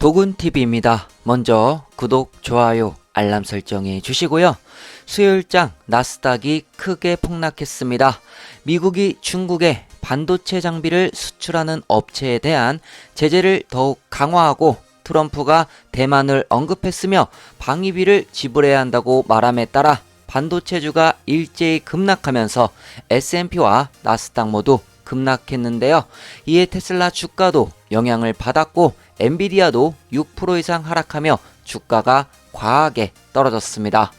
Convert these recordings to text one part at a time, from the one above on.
도군TV입니다. 먼저 구독, 좋아요, 알람 설정해 주시고요. 수요일장 나스닥이 크게 폭락했습니다. 미국이 중국에 반도체 장비를 수출하는 업체에 대한 제재를 더욱 강화하고 트럼프가 대만을 언급했으며 방위비를 지불해야 한다고 말함에 따라 반도체주가 일제히 급락하면서 S&P와 나스닥 모두 급락했는데요. 이에 테슬라 주가도 영향을 받았고 엔비디아도 6% 이상 하락하며 주가가 과하게 떨어졌습니다.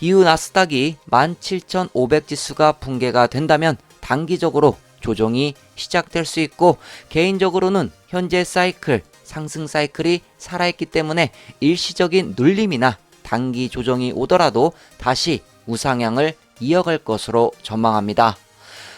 이후 나스닥이 17,500 지수가 붕괴가 된다면 단기적으로 조정이 시작될 수 있고 개인적으로는 현재 사이클 상승 사이클이 살아있기 때문에 일시적인 눌림이나 단기 조정이 오더라도 다시 우상향을 이어갈 것으로 전망합니다.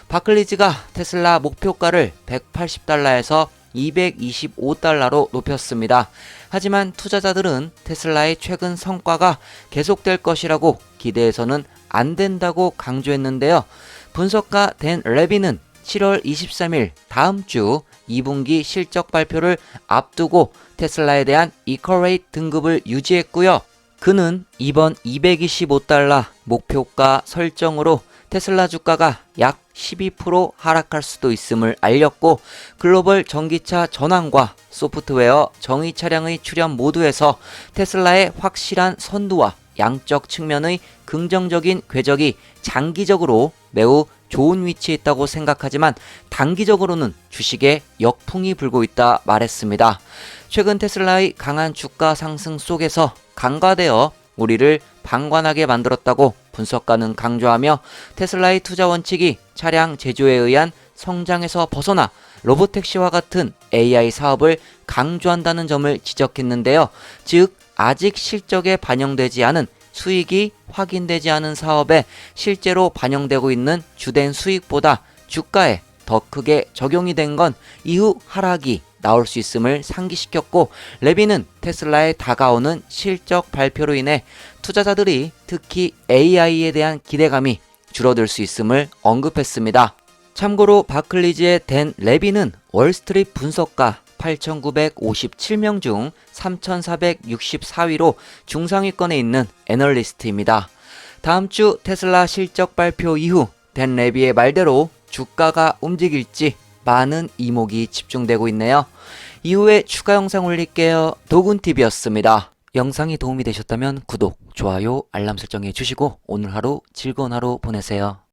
바클리즈가 테슬라 목표가를 180달러에서 225달러로 높였습니다. 하지만 투자자들은 테슬라의 최근 성과가 계속될 것이라고 기대해서는 안 된다고 강조했는데요. 분석가 댄 레비는 7월 23일 다음 주 2분기 실적 발표를 앞두고 테슬라에 대한 이커레이트 등급을 유지했고요. 그는 이번 225달러 목표가 설정으로 테슬라 주가가 약 12% 하락할 수도 있음을 알렸고 글로벌 전기차 전환과 소프트웨어 정의 차량의 출현 모두에서 테슬라의 확실한 선두와 양적 측면의 긍정적인 궤적이 장기적으로 매우 좋은 위치에 있다고 생각하지만 단기적으로는 주식에 역풍이 불고 있다 말했습니다. 최근 테슬라의 강한 주가 상승 속에서 간과되어 우리를 방관하게 만들었다고 분석가는 강조하며 테슬라의 투자 원칙이 차량 제조에 의한 성장에서 벗어나 로보택시와 같은 AI 사업을 강조한다는 점을 지적했는데요. 즉, 아직 실적에 반영되지 않은 수익이 확인되지 않은 사업에 실제로 반영되고 있는 주된 수익보다 주가에 더 크게 적용이 된 건 이후 하락이 나올 수 있음을 상기시켰고 레비는 테슬라의 다가오는 실적 발표로 인해 투자자들이 특히 AI에 대한 기대감이 줄어들 수 있음을 언급했습니다. 참고로 바클리즈의 댄 레비는 월스트리트 분석가 8,957명 중 3,464위로 중상위권에 있는 애널리스트입니다. 다음 주 테슬라 실적 발표 이후 댄 레비의 말대로 주가가 움직일지 많은 이목이 집중되고 있네요. 이후에 추가 영상 올릴게요. 도군TV였습니다. 영상이 도움이 되셨다면 구독, 좋아요, 알람 설정해 주시고 오늘 하루 즐거운 하루 보내세요.